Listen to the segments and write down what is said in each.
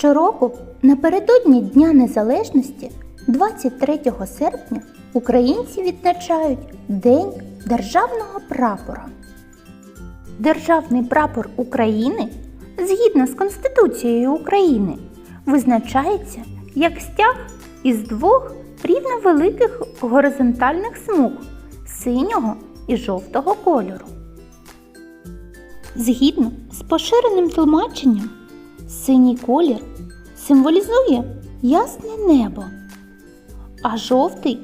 Щороку напередодні Дня Незалежності, 23 серпня, українці відзначають День державного прапора. Державний прапор України, згідно з Конституцією України, визначається як стяг із двох рівновеликих горизонтальних смуг синього і жовтого кольору. Згідно з поширеним тлумаченням, синій колір символізує ясне небо, а жовтий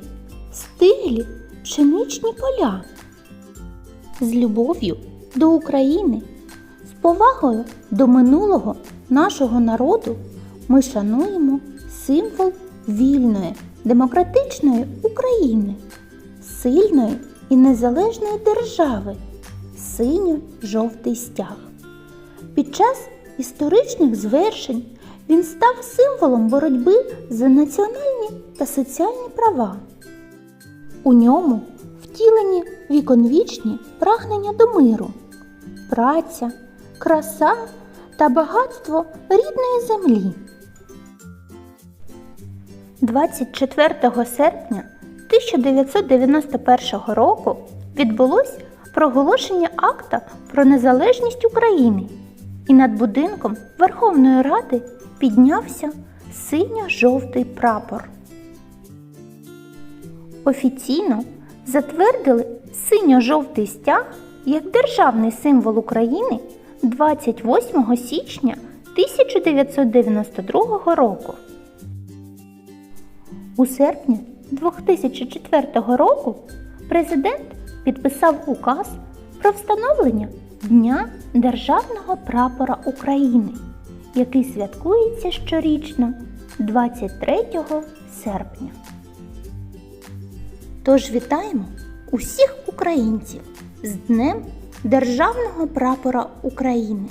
стиглі пшеничні поля. З любов'ю до України, з повагою до минулого нашого народу ми шануємо символ вільної, демократичної України, сильної і незалежної держави, синьо-жовтий стяг. Під час історичних звершень він став символом боротьби за національні та соціальні права. У ньому втілені віконвічні прагнення до миру, праця, краса та багатство рідної землі. 24 серпня 1991 року відбулось проголошення акта про незалежність України, і над будинком Верховної Ради піднявся синьо-жовтий прапор. Офіційно затвердили синьо-жовтий стяг як державний символ України 28 січня 1992 року. У серпні 2004 року президент підписав указ про встановлення Дня Державного прапора України, який святкується щорічно 23 серпня. Тож вітаємо усіх українців з Днем Державного прапора України!